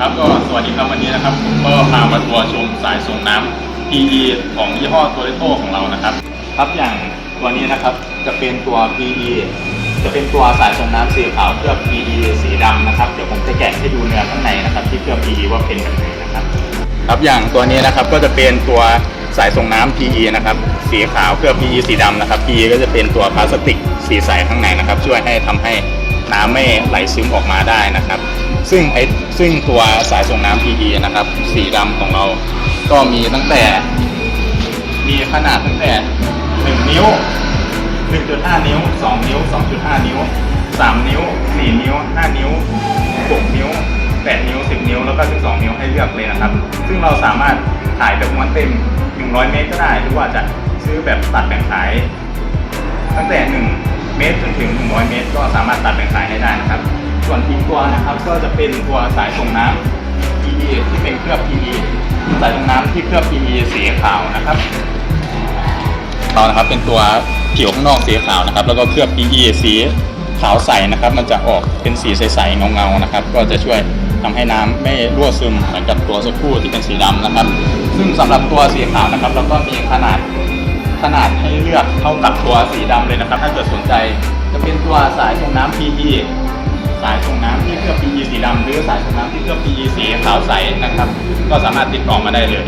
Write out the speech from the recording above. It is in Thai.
ครับก็สวัสดีครับวันนี้นะครับผมก็พามาทัวร์ชมสายส่งน้ำ PE ของยี่ห้อโตโ t โตของเรานะครับ ครับอย่างตัวนี้นะครับจะเป็นตัว PE จะเป็นตัวสายส่งน้ำสีขาวเคลือบ PE สีดำนะครับเดี๋ยวผมจะแกะให้ดูเนื้อข้างในนะครับ ที่เคลือบ PE ว่าเป็นแบบไหนนะครับ ครับอย่างตัวนี้นะครับก็จะเป็นตัวสายส่งน้ำ PE นะครับสีขาวเคลือบ PE สีดำนะครับ PE ก็จะเป็นตัวพลาสติกสีใสข้างในนะครับ ช่วยให้ทำให้ น้ำไม่ไหลซึมออกมาได้นะครับ ซึ่งไอซึ่งตัวสายส่งน้ำ PE นะครับ สีดำของเราก็มีตั้งแต่ มีขนาดตั้งแต่ 1 นิ้ว 1.5 นิ้ว 2 นิ้ว 2.5 นิ้ว 3 นิ้ว 4 นิ้ว 5 นิ้ว 6 นิ้ว 8 นิ้ว 10 นิ้ว แล้วก็ 12 นิ้วให้เลือกเลยนะครับ ซึ่งเราสามารถขายแบบม้วนเต็ม 100 เมตรก็ได้ หรือว่าจะซื้อแบบตัดแบ่งขาย ตั้งแต่ 1 ตรจนถึง 100 เมตร ก็สามารถตัดแบ่งขายให้ได้นะครับ ส่วนอีกตัวนะครับก็จะเป็นตัวสายส่งน้ำ PE ที่เป็นเคลือบ PE สายส่งน้ำที่เคลือบ PE สีขาวนะครับเรานะครับเป็นตัวผิวข้างนอกสีขาวนะครับ แล้วก็เคลือบ PE สีขาวใสนะครับ มันจะออกเป็นสีใสๆเงาๆนะครับ ก็จะช่วยทำให้น้ำไม่รั่วซึมเหมือนกับตัวสักคู่ที่เป็นสีดำนะครับ ซึ่งสำหรับตัวสีขาวนะครับ เราก็มีขนาด ขนาดให้เลือกเท่ากับตัวสีดำเลยนะครับ ถ้าเกิดสนใจจะเป็นตัวสายส่งน้ำ PE สายส่งน้ำที่เคลือบ PE สีดำหรือสายส่งน้ำที่เคลือบ PE สีขาวใสนะครับ ก็สามารถติดต่อมาได้เลย